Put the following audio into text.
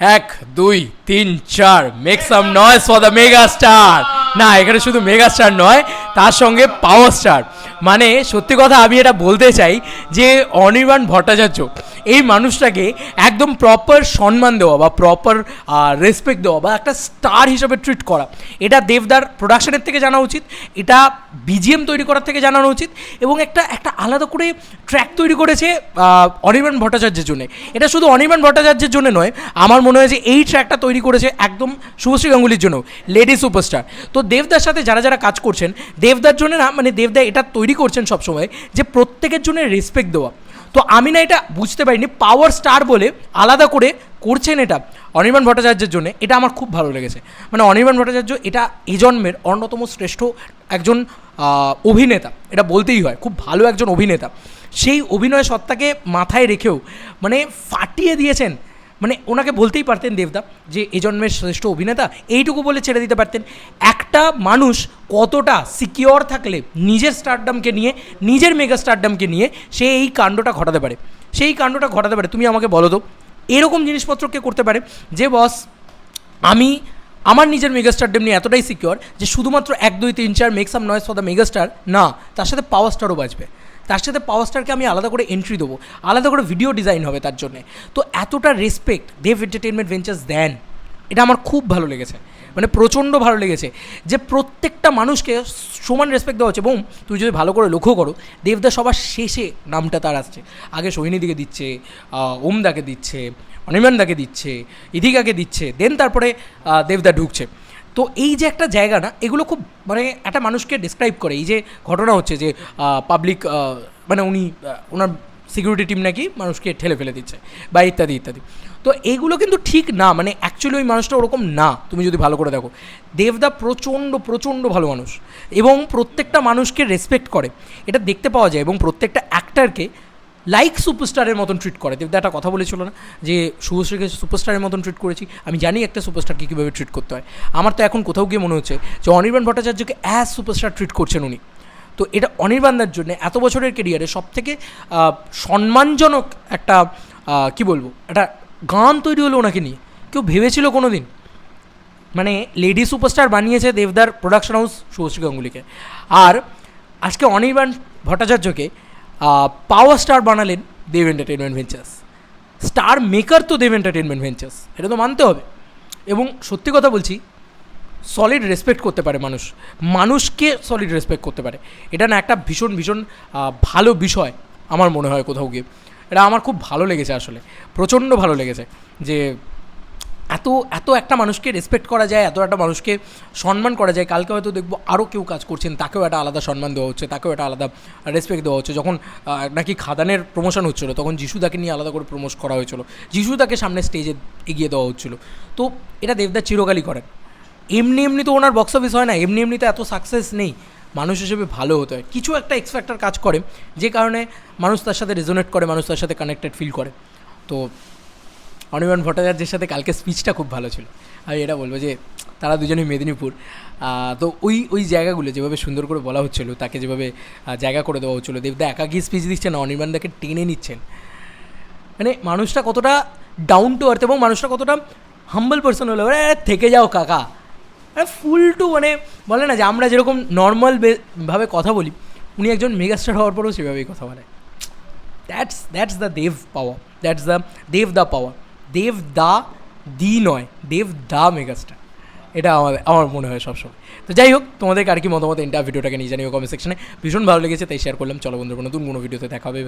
এক, দুই, তিন, চার। মেক সাম নয় ফর দ্য মেগা স্টার না, এখানে শুধু মেগা স্টার নয়, তার সঙ্গে পাওয়ার স্টার মানে সত্যি কথা আমি এটা বলতে চাই যে অনির্বাণ ভট্টাচার্য এই মানুষটাকে একদম প্রপার সম্মান দেওয়া বা প্রপার রেসপেক্ট দেওয়া বা একটা স্টার হিসেবে ট্রিট করা। এটা দেবদার প্রোডাকশনের থেকে জানা উচিত, এটা বিজিএম তৈরি করার থেকে জানানো উচিত এবং একটা একটা আলাদা করে ট্র্যাক তৈরি করেছে অনির্বাণ ভট্টাচার্যের জন্য। এটা শুধু অনির্বাণ ভট্টাচার্যের জন্য নয়, আমার মনে হয় যে এই ট্র্যাকটা তৈরি করেছে একদম শুভশ্রী গাঙ্গুলির জন্য লেডি সুপারস্টার তো দেবদার সাথে যারা যারা কাজ করছেন, দেবদার জন্য না মানে দেবদা এটা তৈরি করছেন সবসময় যে প্রত্যেকের জন্য রেসপেক্ট দেওয়া। তো আমি না এটা বুঝতে পারিনি পাওয়ার স্টার বলে আলাদা করে করছেন এটা অনির্বাণ ভট্টাচার্যের জন্য, এটা আমার খুব ভালো লেগেছে। মানে অনির্বাণ ভট্টাচার্য এটা এ জন্মের অন্যতম শ্রেষ্ঠ একজন অভিনেতা, এটা বলতেই হয়, খুব ভালো একজন অভিনেতা। সেই অভিনয় সত্তাকে মাথায় রেখেও মানে ফাটিয়ে দিয়েছেন মানে ওনাকে বলতেই পারতেন দেবদা যে এ জন্মের শ্রেষ্ঠ অভিনেতা এইটুকু বলে ছেড়ে দিতে পারতেন। একটা মানুষ কতটা সিকিওর থাকলে নিজের স্টারডামকে নিয়ে, নিজের মেগা স্টারডামকে নিয়ে সে এই কাণ্ডটা ঘটাতে পারে। সেই কাণ্ডটা ঘটাতে পারে। তুমি আমাকে বলো তো, এরকম জিনিসপত্র কে করতে পারে যে বস আমি, আমার নিজের মেগাস্টারডেম নিয়ে এতটাই সিকিওর যে শুধুমাত্র এক, দুই, তিন, চার make some noise the megastar না, তার সাথে পাওয়ার স্টারও বাজবে তার সাথে পাওয়ার স্টারকে আমি আলাদা করে এন্ট্রি দেবো, আলাদা করে ভিডিও ডিজাইন হবে তার জন্যে। তো এতটা রেসপেক্ট দেব এন্টারটেনমেন্ট ভেঞ্চার্স দেন, এটা আমার খুব ভালো লেগেছে মানে প্রচণ্ড ভালো লেগেছে যে প্রত্যেকটা মানুষকে সমান রেসপেক্ট দেওয়া হচ্ছে। এবং তুই যদি ভালো করে লক্ষ্য করো দেবদা সবার শেষে নামটা তার আসছে। আগে সোহিনীদিকে দিচ্ছে ওমদাকে দিচ্ছে অনির্বাণদাকে দিচ্ছে, ইধিকাকে দিচ্ছে দেন তারপরে দেবদা ঢুকছে। তো এই যে একটা জায়গা না এগুলো খুব মানে একটা মানুষকে ডিসক্রাইব করে। এই যে ঘটনা হচ্ছে যে পাবলিক মানে উনি ওনার সিকিউরিটি টিম নাকি মানুষকে ঠেলে ফেলে দিচ্ছে বা ইত্যাদি ইত্যাদি। তো এইগুলো কিন্তু ঠিক না মানে অ্যাকচুয়ালি ওই মানুষটা ওরকম না, তুমি যদি ভালো করে দেখো। দেবদা প্রচণ্ড প্রচণ্ড ভালো মানুষ এবং প্রত্যেকটা মানুষকে রেসপেক্ট করে। এটা দেখতে পাওয়া যায় এবং প্রত্যেকটা অ্যাক্টারকে লাইক সুপারস্টারের মতন ট্রিট করে। দেবদা একটা কথা বলেছিল না? যে শুভশ্রীকে সুপারস্টারের মতন ট্রিট করেছি। আমি জানি একটা সুপারস্টারকে কীভাবে ট্রিট করতে হয়। আমার তো এখন কোথাও গিয়ে মনে হচ্ছে যে অনির্বাণ ভট্টাচার্যকে অ্যাজ সুপারস্টার ট্রিট করছেন উনি। তো এটা অনির্বাণদার জন্য এত বছরের কেরিয়ারে সব থেকে সম্মানজনক একটা কি বলব? একটা গান তৈরি হলো ওনাকে নিয়ে। কেউ ভেবেছিল কোনো দিন মানে লেডি সুপারস্টার বানিয়েছে দেবদার প্রোডাকশন হাউস শুভশ্রী গাঙ্গুলিকে। আর আজকে অনির্বাণ ভট্টাচার্যকে পাওয়ার স্টার বানালেন Dev entertainment ventures star maker তো দেব এন্টারটেনমেন্ট ভেঞ্চার্স এটা তো মানতে হবে। এবং সত্যি কথা বলছি সলিড রেসপেক্ট করতে পারে মানুষ। মানুষকে সলিড রেসপেক্ট করতে পারে। এটা না একটা ভীষণ ভীষণ ভালো বিষয় আমার মনে হয় কোথাও গিয়ে। এটা আমার খুব ভালো লেগেছে আসলে। প্রচণ্ড ভালো লেগেছে যে এত এত একটা মানুষকে রেসপেক্ট করা যায়, এত একটা মানুষকে সম্মান করা যায়, কালকে হয়তো দেখব আরও কেউ কাজ করছেন, তাকেও একটা আলাদা সম্মান দেওয়া হচ্ছে, তাকেও একটা আলাদা রেসপেক্ট দেওয়া হচ্ছে। যখন নাকি খাদানের প্রমোশন হচ্ছিল, তখন যিশুদাকে নিয়ে আলাদা করে প্রমোশ করা হয়েছিল। যিশুদাকে সামনে স্টেজে এগিয়ে দেওয়া হচ্ছিল। তো এটা দেবদা চিরকালই করেন। এমনি এমনি তো ওনার বক্স অফিস হয় না, এমনি এমনি তো এত সাকসেস নেই, মানুষ হিসেবে ভালো হতে হয়। কিছু একটা এক্স কাজ করে, যে কারণে মানুষ তার সাথে রেজোনেট করে, মানুষ তার সাথে কানেক্টেড ফিল করে। তো অনির্বাণ ভট্টাচার্যের সাথে কালকে স্পিচটা খুব ভালো ছিল। আমি এটা বলব যে, তারা দুজনেই মেদিনীপুর। তো ওই ওই জায়গাগুলো যেভাবে সুন্দর করে বলা হচ্ছিল, তাকে যেভাবে জায়গা করে দেওয়া হচ্ছিল দেবদা একা গিয়ে স্পিচ দিচ্ছেন অনির্বাণদাকে টেনে নিচ্ছেন। মানে মানুষটা কতটা ডাউন টু আর্থ এবং মানুষটা কতটা হাম্বল পার্সন হলো থেকে যাও কাকা। ফুল টু মানে বলে না যে, আমরা যেরকম নর্মাল ভাবে কথা বলি, উনি একজন মেগাস্টার হওয়ার পরেও সেভাবেই কথা বলে। That's that's the Dev power that's the Dev da power Dev da, di নয়, দেব দা মেগাস্টার। এটা আমাদের আমার মনে হয় সবসময়। তো যাই হোক, তোমাদের আর কি মতামত এন্টার ভিডিওটাকে নিয়ে জানিও কমেন্ট সেকশনে ভীষণ ভালো লেগেছে, তাই শেয়ার করলাম। চলো বন্ধুরা, নতুন কোনো ভিডিওতে দেখা হবে